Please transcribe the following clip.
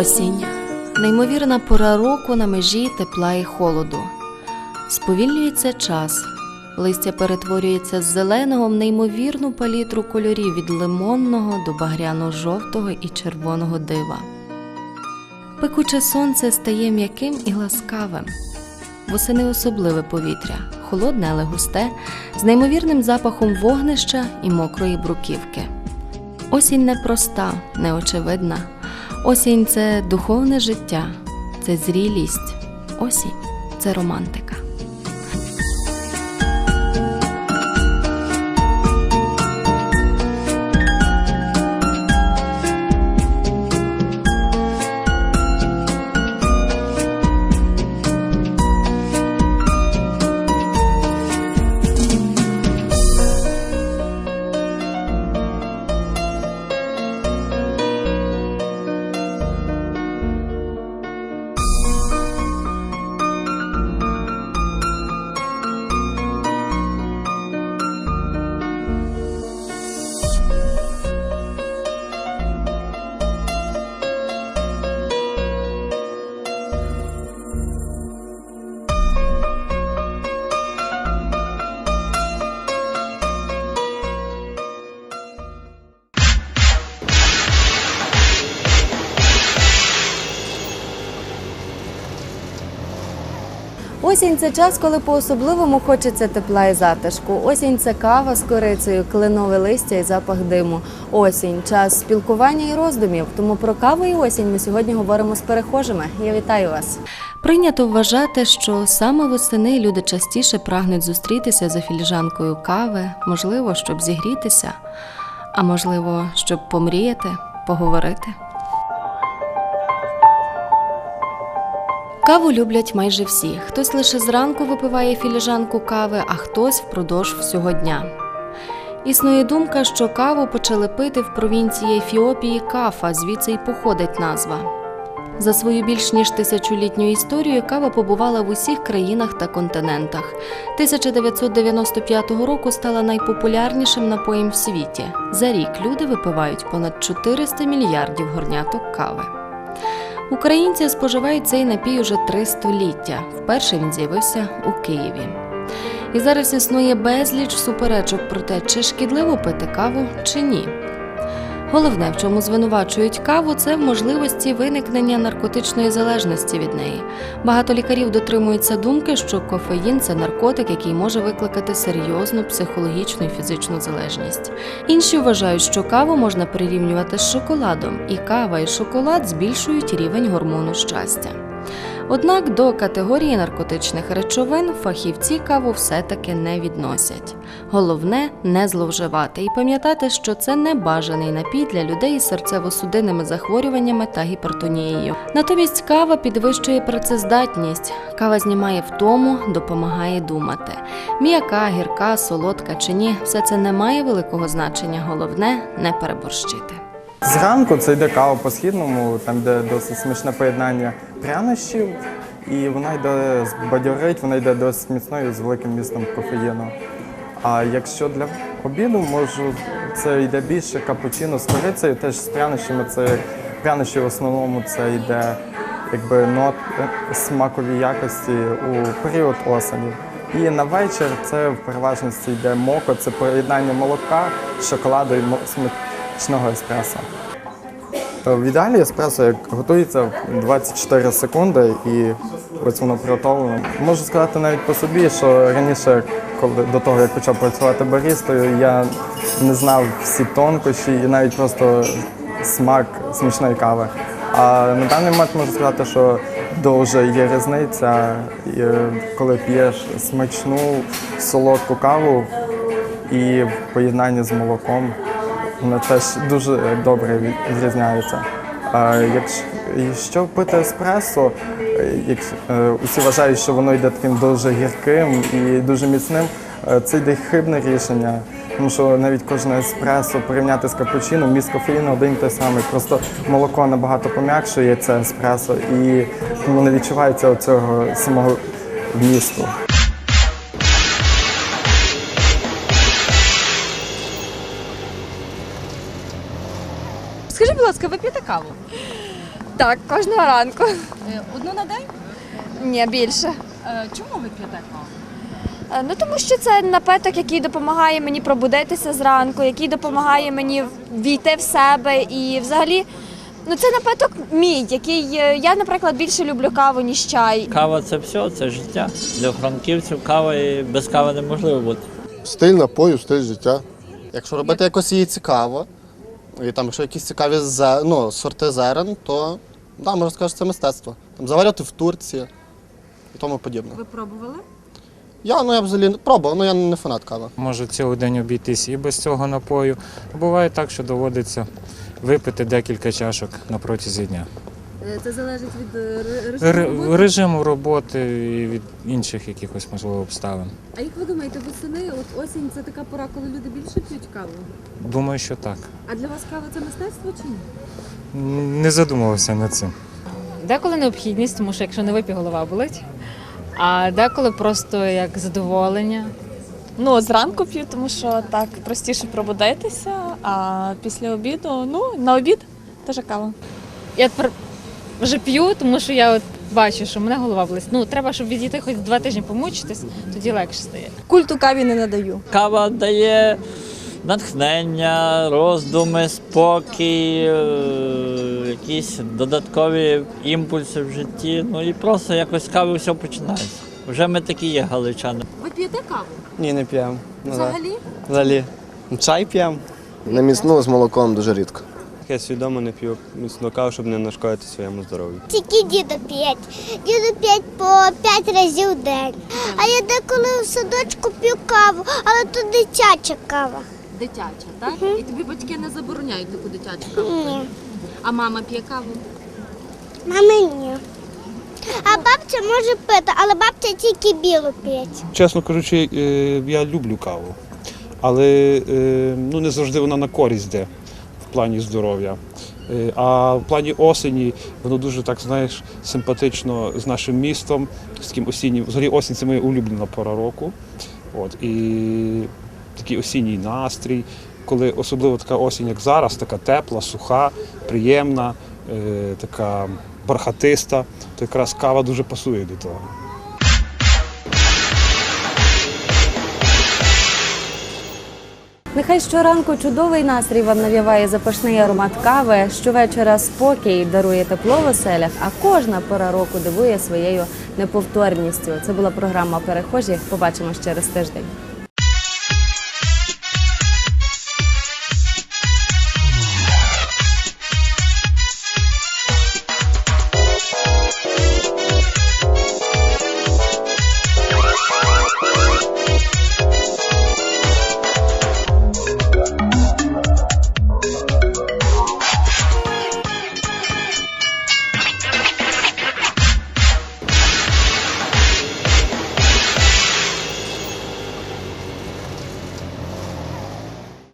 Осінь неймовірна пора року на межі тепла і холоду. Сповільнюється час, листя перетворюється з зеленого в неймовірну палітру кольорів від лимонного до багряно-жовтого і червоного дива. Пекуче сонце стає м'яким і ласкавим. Восени особливе повітря, холодне, але густе, з неймовірним запахом вогнища і мокрої бруківки. Осінь непроста, неочевидна. Осінь це духовне життя, це зрілість. Осінь це романтика. Осінь це час, коли по-особливому хочеться тепла і затишку. Осінь це кава з корицею, кленове листя і запах диму. Осінь час спілкування і роздумів. Тому про каву і осінь ми сьогодні говоримо з перехожими. Я вітаю вас. Прийнято вважати, що саме восени люди частіше прагнуть зустрітися за філіжанкою кави, можливо, щоб зігрітися, а можливо, щоб помріяти, поговорити. Каву люблять майже всі. Хтось лише зранку випиває філіжанку кави, а хтось впродовж всього дня. Існує думка, що каву почали пити в провінції Ефіопії Кафа, звідси й походить назва. За свою більш ніж тисячолітню історію кава побувала в усіх країнах та континентах. 1995 року стала найпопулярнішим напоєм в світі. За рік люди випивають понад 400 мільярдів горняток кави. Українці споживають цей напій уже три століття. Вперше він з'явився у Києві. І зараз існує безліч суперечок про те, чи шкідливо пити каву чи ні. Головне, в чому звинувачують каву, це в можливості виникнення наркотичної залежності від неї. Багато лікарів дотримуються думки, що кофеїн це наркотик, який може викликати серйозну психологічну і фізичну залежність. Інші вважають, що каву можна прирівнювати з шоколадом, і кава і шоколад збільшують рівень гормону щастя. Однак до категорії наркотичних речовин фахівці каву все-таки не відносять. Головне не зловживати і пам'ятати, що це не бажаний напій для людей із серцево-судинними захворюваннями та гіпертонією. Натомість кава підвищує працездатність, кава знімає втому, допомагає думати. М'яка, гірка, солодка чи ні, все це не має великого значення. Головне не переборщити. Зранку це йде кава по східному, там йде досить смачне поєднання прянощів, і вона йде бадьорить, вона йде досить міцною з великим містом кофеїну. А якщо для обіду можу, це йде більше капучино з корицею, теж з прянощами. Це прянощі в основному це йде якби нот е, смакові якості у період осені. І на вечір це в переважності йде моко, це поєднання молока, шоколаду і мо- смачного еспресо. В ідеалі еспресо як готується 24 секунди і ось воно приготовлено. Можу сказати навіть по собі, що раніше, коли до того як почав працювати барістою, я не знав всі тонкощі і навіть просто смак смачної кави. А на даний момент можу сказати, що дуже є різниця, коли п'єш смачну солодку каву і в поєднанні з молоком. Воно теж дуже добре відрізняється. А якщо, пити еспресо, е, як, е, усі вважають, що воно йде таким дуже гірким і дуже міцним, е, це йде хибне рішення. Тому що навіть кожне еспресо порівняти з капучино, міст кофеїну один той самий. Просто молоко набагато пом'якшує це еспресо і тому не відчувається цього самого вмісту. Скажіть, будь ласка, ви п'єте каву? Так, кожного ранку. Одну на день? Ні, більше. Чому ви п'єте каву? Е, Ну тому що це напиток, який допомагає мені пробудитися зранку, який допомагає мені війти в себе і взагалі. Ну, це напиток мій, який е, я, наприклад, більше люблю каву, ніж чай. Кава це все, це життя. Для франківців кава і без кави неможливо бути. Стиль напою, стиль життя. Якщо робити якось її цікаво, і там, якщо якісь цікаві зе- ну, сорти зерен, то да, можна сказати, що це мистецтво. Там заварювати в Турції і тому подібне. Ви пробували? Я ну я взагалі не пробував, ну я не фанат кави. Може цілий день обійтись і без цього напою. Буває так, що доводиться випити декілька чашок на протязі дня. Це залежить від Р- режиму роботи і від інших якихось можливо обставин. А як ви думаєте, восени, от осінь це така пора, коли люди більше п'ють каву? Думаю, що так. А для вас кава це мистецтво чи ні? Не задумувався над цим. Деколи необхідність, тому що якщо не вип'ю, голова болить. А деколи просто як задоволення. Ну, зранку п'ю, тому що так простіше пробудитися, а після обіду, ну, на обід теж кава. Я тепер вже п'ю, тому що я от бачу, що в мене голова болить. Ну, треба, щоб відійти хоч два тижні помучитись, тоді легше стає. Культу каві не надаю. Кава дає натхнення, роздуми, спокій, е, якісь додаткові імпульси в житті. Ну і просто якось з кави все починається. Вже ми такі є галичани. Ви п'єте каву? Ні, не п'ємо. Ну. Взагалі? Взагалі. Чай п'ємо. Не міцну з молоком дуже рідко. Я свідомо не п'ю міцну каву, щоб не нашкодити своєму здоров'ю. Тільки діду п'ять. Діду п'ять по п'ять разів в день. А я деколи в садочку п'ю каву, але то дитяча кава. Дитяча, так? І тобі батьки не забороняють таку дитячу каву? Ні. А мама п'є каву? Мами ні. А бабця може пити, але бабця тільки білу п'ять. Чесно кажучи, е, я люблю каву, але е, ну, не завжди вона на користь йде плані здоров'я. Е, А в плані осені воно дуже так знаєш симпатично з нашим містом, з таким осіннім. Взагалі осінь це моя улюблена пора року. От, і такий осінній настрій, коли особливо така осінь, як зараз, така тепла, суха, приємна, е, така бархатиста, то якраз кава дуже пасує до того. Нехай щоранку чудовий настрій вам навіває запашний аромат кави, щовечора спокій дарує тепло в оселях, а кожна пора року дивує своєю неповторністю. Це була програма Перехожі. Побачимось через тиждень.